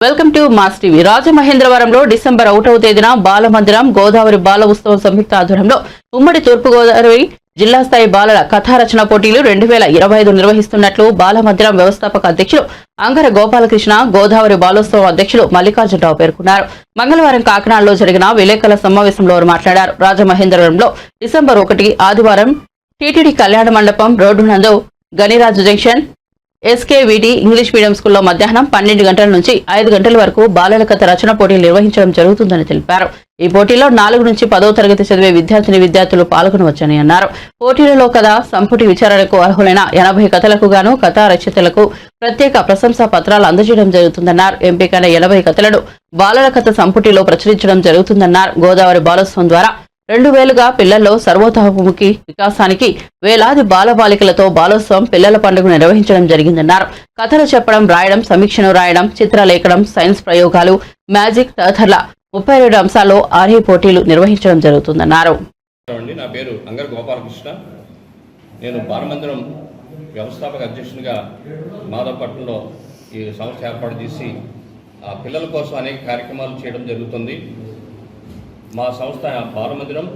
Welcome to Mass TV. రాజమహేంద్రవరంలో December ఒకటవ తేదీన బాలమందిరం గోదావరి బాల ఉత్సవం సంయుక్త ఆధ్వర్యంలో ఉమ్మడి తూర్పుగోదావరి జిల్లా స్థాయి బాలల కథారచన పోటీలు రెండు వేల ఇరవై ఐదు నిర్వహిస్తున్నట్లు బాలమందిరం వ్యవస్థాపక అధ్యక్షులు అంగర గోపాలకృష్ణ గోదావరి బాలోత్సవం అధ్యక్షులు మల్లికార్జునరావు పేర్కొన్నారు. మంగళవారం కాకినాడలో జరిగిన విలేకరుల సమావేశంలో వారు మాట్లాడారు. రాజమహేంద్రవరంలో డిసెంబర్ ఒకటి ఆదివారం టీటీడీ కళ్యాణ మండపం రోడ్డు నందు Ganiraju junction SKVT English medium స్కూల్లో మధ్యాహ్నం పన్నెండు గంటల నుంచి ఐదు గంటల వరకు బాలల కథ రచన పోటీలు నిర్వహించడం జరుగుతుందని తెలిపారు. ఈ పోటీలో నాలుగు నుంచి పదో తరగతి చదివే విద్యార్థిని విద్యార్థులు పాల్గొనవచ్చని అన్నారు. పోటీలలో కథ సంపుటి విచారణకు అర్హులైన ఎనభై కథలకు గాను కథా రచయితలకు ప్రత్యేక ప్రశంసా పత్రాలు అందజేయడం జరుగుతుందన్నారు. ఎంపికైన ఎనభై కథలను బాలల కథ సంపుటిలో ప్రచురించడం జరుగుతుందన్నారు. గోదావరి బాలోత్సవం ద్వారా రెండు వేలుగా పిల్లల్లో సర్వతోముఖి వికాసానికి వేలాది బాలబాలికలతో బాలోత్సవం పిల్లల పండుగ నిర్వహించడం జరిగిందన్నారు. కథలు చెప్పడం రాయడం సమీక్షను రాయడం చిత్రలేఖనం సైన్స్ ప్రయోగాలు మ్యాజిక్ తదితరుల ముప్పై రెండు అంశాల్లో ఆర్ఏ పోటీలు నిర్వహించడం జరుగుతుందన్నారు. నా పేరు అంగర్ గోపాలకృష్ణ. నేను బాలమందిరం వ్యవస్థాపక అధ్యక్షునిగా మాధవపట్నంలో ఈ సంస్థ ఏర్పాటు చేసి పిల్లల కోసం అనేక కార్యక్రమాలు చేయడం జరుగుతుంది. మా సంస్థ బాలమందిరం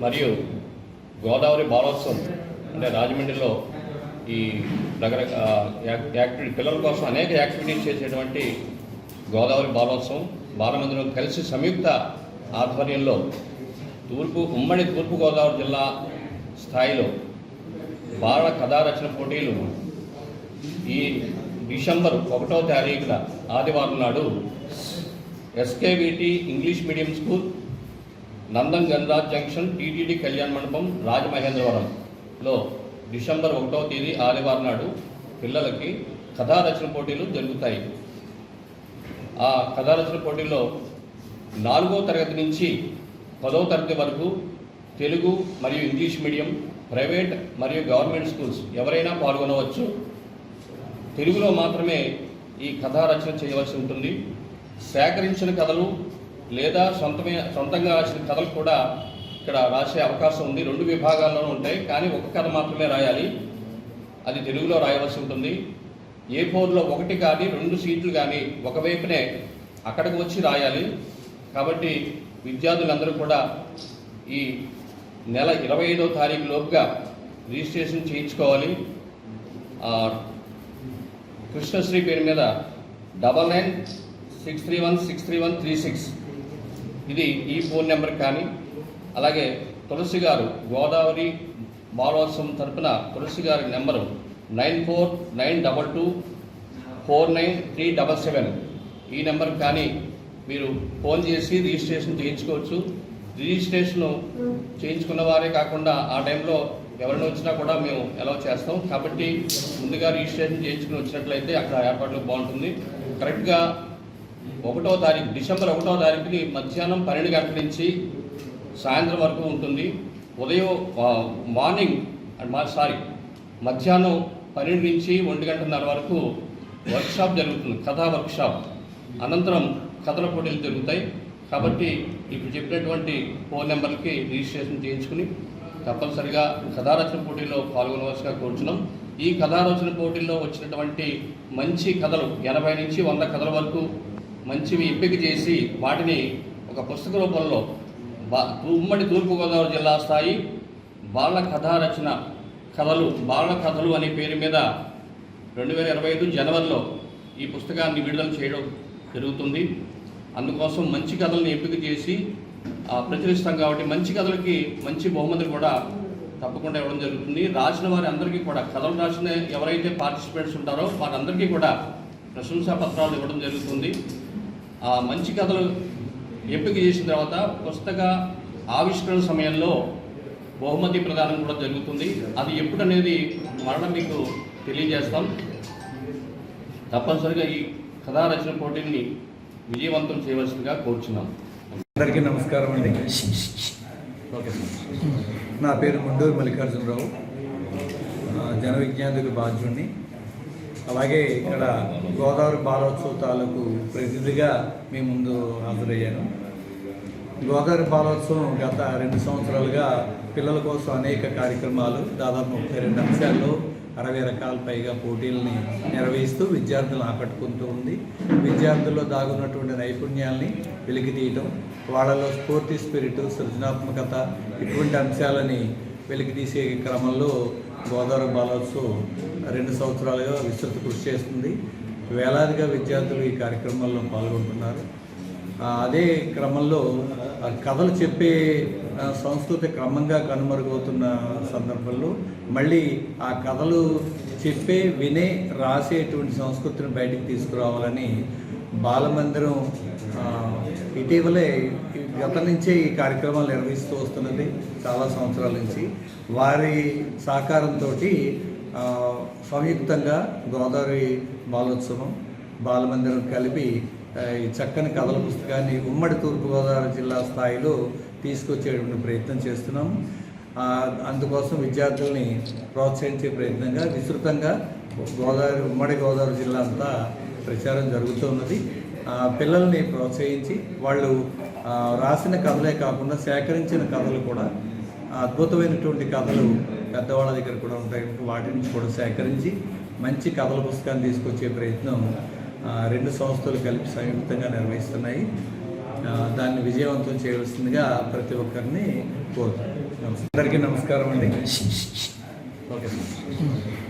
మరియు గోదావరి బాలోత్సవం అంటే రాజమండ్రిలో ఈ రకరకాల యాక్టివిటీ పిల్లల కోసం అనేక యాక్టివిటీస్ చేసేటువంటి గోదావరి బాలోత్సవం బాలమందిరం కలిసి సంయుక్త ఆధ్వర్యంలో తూర్పు ఉమ్మడి తూర్పుగోదావరి జిల్లా స్థాయిలో బాల కథా రచన పోటీలు. ఈ డిసెంబర్ ఒకటో తారీఖున ఆదివారం నాడు ఎస్కేవిటి ఇంగ్లీష్ మీడియం స్కూల్ నందం గంధరాజ్ జంక్షన్ టీటీడీ కళ్యాణ మండపం రాజమహేంద్రవరంలో డిసెంబర్ ఒకటవ తేదీ ఆదివారం నాడు పిల్లలకి కథా రచన పోటీలు జరుగుతాయి. ఆ కథారచన పోటీలో నాలుగో తరగతి నుంచి పదో తరగతి వరకు తెలుగు మరియు ఇంగ్లీష్ మీడియం ప్రైవేట్ మరియు గవర్నమెంట్ స్కూల్స్ ఎవరైనా పాల్గొనవచ్చు. తెలుగులో మాత్రమే ఈ కథా రచన చేయవలసి ఉంటుంది. సేకరించిన కథలు లేదా సొంతమే సొంతంగా రాసిన కథలు కూడా ఇక్కడ రాసే అవకాశం ఉంది. రెండు విభాగాల్లోనూ ఉంటాయి కానీ ఒక కథ మాత్రమే రాయాలి. అది తెలుగులో రాయవలసి ఉంటుంది. ఏ ఫోర్లో ఒకటి కానీ రెండు సీట్లు కానీ ఒకవైపునే అక్కడికి వచ్చి రాయాలి. కాబట్టి విద్యార్థులందరూ కూడా ఈ నెల ఇరవై ఐదో తారీఖు లోపుగా రిజిస్ట్రేషన్ చేయించుకోవాలి. కృష్ణశ్రీ పేరు మీద double nine six three one six three one three six. ఇది ఈ ఫోన్ నెంబర్ కానీ అలాగే తులసి గారు గోదావరి బాలోత్సవం తరపున తులసి గారి number nine four nine double two four nine three double seven. ఈ నెంబర్ కానీ మీరు ఫోన్ చేసి రిజిస్ట్రేషన్ చేయించుకోవచ్చు. రిజిస్ట్రేషన్ చేయించుకున్న వారే కాకుండా ఆ టైంలో ఎవరిని వచ్చినా కూడా మేము ఎలా చేస్తాం. కాబట్టి ముందుగా రిజిస్ట్రేషన్ చేయించుకుని వచ్చినట్లయితే అక్కడ ఏర్పాట్లు బాగుంటుంది. కరెక్ట్గా ఒకటో తారీఖు డిసెంబర్ ఒకటో తారీఖుని మధ్యాహ్నం పన్నెండు గంటల నుంచి సాయంత్రం వరకు ఉంటుంది. ఉదయం మార్నింగ్ అండ్ మా సారీ మధ్యాహ్నం పన్నెండు నుంచి ఒంటి గంటన్నర వరకు వర్క్షాప్ జరుగుతుంది కథా వర్క్షాప్. అనంతరం కథల పోటీలు జరుగుతాయి. కాబట్టి ఇప్పుడు చెప్పినటువంటి ఫోన్ నెంబర్కి రిజిస్ట్రేషన్ చేయించుకుని తప్పనిసరిగా కథారచన పోటీలో పాల్గొనవలసిగా కోరుచున్నాం. ఈ కథారచన పోటీల్లో వచ్చినటువంటి మంచి కథలు ఎనభై నుంచి వంద కథల వరకు మంచివి ఎంపిక చేసి వాటిని ఒక పుస్తక రూపంలో బా ఉమ్మడి తూర్పుగోదావరి జిల్లా స్థాయి బాల కథా రచన కథలు బాల కథలు అనే పేరు మీద రెండు వేల ఇరవై ఐదు జనవరిలో ఈ పుస్తకాన్ని విడుదల చేయడం జరుగుతుంది. అందుకోసం మంచి కథలను ఎంపిక చేసి ప్రచురిస్తాం కాబట్టి మంచి కథలకి మంచి బహుమతులు కూడా తప్పకుండా ఇవ్వడం జరుగుతుంది. రాసిన వారి అందరికీ కూడా కథలు రాసిన ఎవరైతే పార్టిసిపేట్స్ ఉంటారో వారందరికీ కూడా ప్రశంసా పత్రాలు ఇవ్వడం జరుగుతుంది. ఆ మంచి కథలు ఎంపిక చేసిన తర్వాత పుస్తక ఆవిష్కరణ సమయంలో బహుమతి ప్రదానం కూడా జరుగుతుంది. అది ఎప్పుడు అనేది మరణం మీకు తెలియజేస్తాం. తప్పనిసరిగా ఈ కథా రచన పోటీని విజయవంతం చేయవలసిందిగా కోరుచున్నాం. అందరికీ నమస్కారం అండి. ఓకే. నా పేరు ముండూరు మల్లికార్జునరావు. జన విజ్ఞానికి బాధ్యుడిని అలాగే ఇక్కడ గోదావరి బాలోత్సవ తాలూకు ప్రతినిధిగా మీ ముందు హాజరయ్యాను. గోదావరి బాలోత్సవం గత రెండు సంవత్సరాలుగా పిల్లల కోసం అనేక కార్యక్రమాలు దాదాపు ముప్పై రెండు అంశాల్లో అరవై రకాల పైగా పోటీల్ని నిర్వహిస్తూ విద్యార్థులను ఆకట్టుకుంటూ ఉంది. విద్యార్థుల్లో దాగున్నటువంటి నైపుణ్యాల్ని వెలికి తీయటం వాళ్ళలో స్ఫూర్తి స్పిరిట్ సృజనాత్మకత ఇటువంటి అంశాలని వెలికి తీసే క్రమంలో గోదావరి బాలోత్సవం రెండు సంవత్సరాలుగా విస్తృత కృషి చేస్తుంది. వేలాదిగా విద్యార్థులు ఈ కార్యక్రమాల్లో పాల్గొంటున్నారు. అదే క్రమంలో కథలు చెప్పే సంస్కృతి క్రమంగా కనుమరుగవుతున్న సందర్భంలో మళ్ళీ ఆ కథలు చెప్పే వినే రాసేటువంటి సంస్కృతిని బయటికి తీసుకురావాలని బాలమందిరం ఇటీవలే ఈ గత నుంచే ఈ కార్యక్రమాలు నిర్వహిస్తూ వస్తున్నది చాలా సంవత్సరాల నుంచి. వారి సహకారంతో సంయుక్తంగా గోదావరి బాలోత్సవం బాలమందిరం కలిపి ఈ చక్కని కథల పుస్తకాన్ని ఉమ్మడి తూర్పుగోదావరి జిల్లా స్థాయిలో తీసుకొచ్చేటువంటి ప్రయత్నం చేస్తున్నాం. అందుకోసం విద్యార్థుల్ని ప్రోత్సహించే ప్రయత్నంగా విస్తృతంగా గోదావరి ఉమ్మడి గోదావరి జిల్లా అంతా ప్రచారం జరుగుతున్నది పిల్లల్ని ప్రోత్సహించి వాళ్ళు రాసిన కథలే కాకుండా సేకరించిన కథలు కూడా అద్భుతమైనటువంటి కథలు పెద్దవాళ్ళ దగ్గర కూడా ఉంటాయి. వాటిని వాటి నుంచి కూడా సేకరించి మంచి కథల పుస్తకాన్ని తీసుకొచ్చే ప్రయత్నం రెండు సంస్థలు కలిపి సంయుక్తంగా నిర్వహిస్తున్నాయి. దాన్ని విజయవంతం చేయవలసిందిగా ప్రతి ఒక్కరిని కోరుతున్నాను. నమస్తే. అందరికీ నమస్కారం అండి. ఓకే.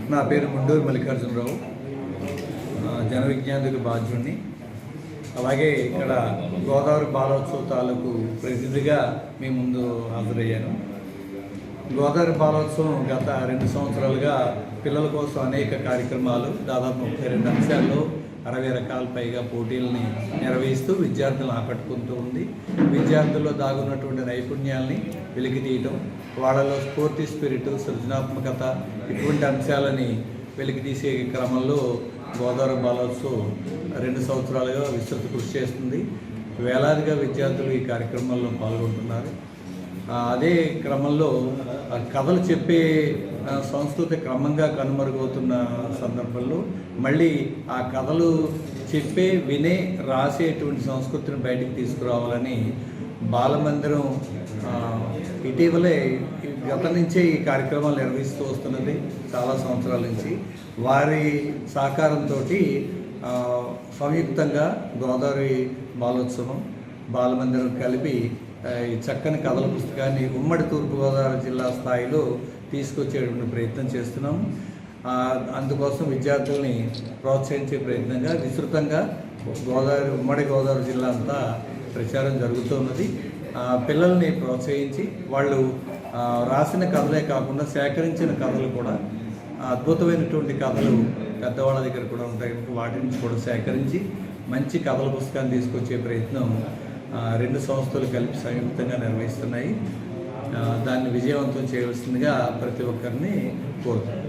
నా పేరు ముండూరు మల్లికార్జునరావు. ఆ, జన విజ్ఞానికి బాధ్యుడిని అలాగే ఇక్కడ గోదావరి బాలోత్సవ తాలూకు ప్రతినిధిగా మీ ముందు హాజరయ్యాను. గోదావరి బాలోత్సవం గత రెండు సంవత్సరాలుగా పిల్లల కోసం అనేక కార్యక్రమాలు దాదాపు ముప్పై రెండు అంశాల్లో అరవై రకాల పైగా పోటీలని నిర్వహిస్తూ విద్యార్థులను ఆకట్టుకుంటూ ఉంది. విద్యార్థుల్లో దాగున్నటువంటి నైపుణ్యాల్ని వెలికి తీయటం వాళ్ళలో స్ఫూర్తి స్పిరిట్ సృజనాత్మకత ఇటువంటి అంశాలని వెలికి తీసే క్రమంలో గోదావరి బాలోత్సవం రెండు సంవత్సరాలుగా విస్తృత కృషి చేస్తుంది. వేలాదిగా విద్యార్థులు ఈ కార్యక్రమాల్లో పాల్గొంటున్నారు. అదే క్రమంలో కథలు చెప్పే సంస్కృతి క్రమంగా కనుమరుగవుతున్న సందర్భంలో మళ్ళీ ఆ కథలు చెప్పే వినే రాసేటువంటి సంస్కృతిని బయటికి తీసుకురావాలని బాలమందిరం ఇటీవలే గత నుంచే ఈ కార్యక్రమాలు నిర్వహిస్తూ వస్తున్నది చాలా సంవత్సరాల నుంచి. వారి సహకారంతో సంయుక్తంగా గోదావరి బాలోత్సవం బాలమందిరం కలిపి ఈ చక్కని కథల పుస్తకాన్ని ఉమ్మడి తూర్పుగోదావరి జిల్లా స్థాయిలో తీసుకొచ్చేటువంటి ప్రయత్నం చేస్తున్నాం. అందుకోసం విద్యార్థుల్ని ప్రోత్సహించే ప్రయత్నంగా విస్తృతంగా గోదావరి ఉమ్మడి గోదావరి జిల్లా అంతా ప్రచారం జరుగుతున్నది ఆ, పిల్లల్ని ప్రోత్సహించి వాళ్ళు రాసిన కథలే కాకుండా సేకరించిన కథలు కూడా అద్భుతమైనటువంటి కథలు పెద్దవాళ్ళ దగ్గర కూడా ఉంటాయి. కనుక వాటి నుంచి కూడా సేకరించి మంచి కథల పుస్తకాన్ని తీసుకొచ్చే ప్రయత్నం రెండు సంస్థలు కలిపి సంయుక్తంగా నిర్వహిస్తున్నాయి. దాన్ని విజయవంతం చేయవలసిందిగా ప్రతి ఒక్కరిని కోరుతున్నాను.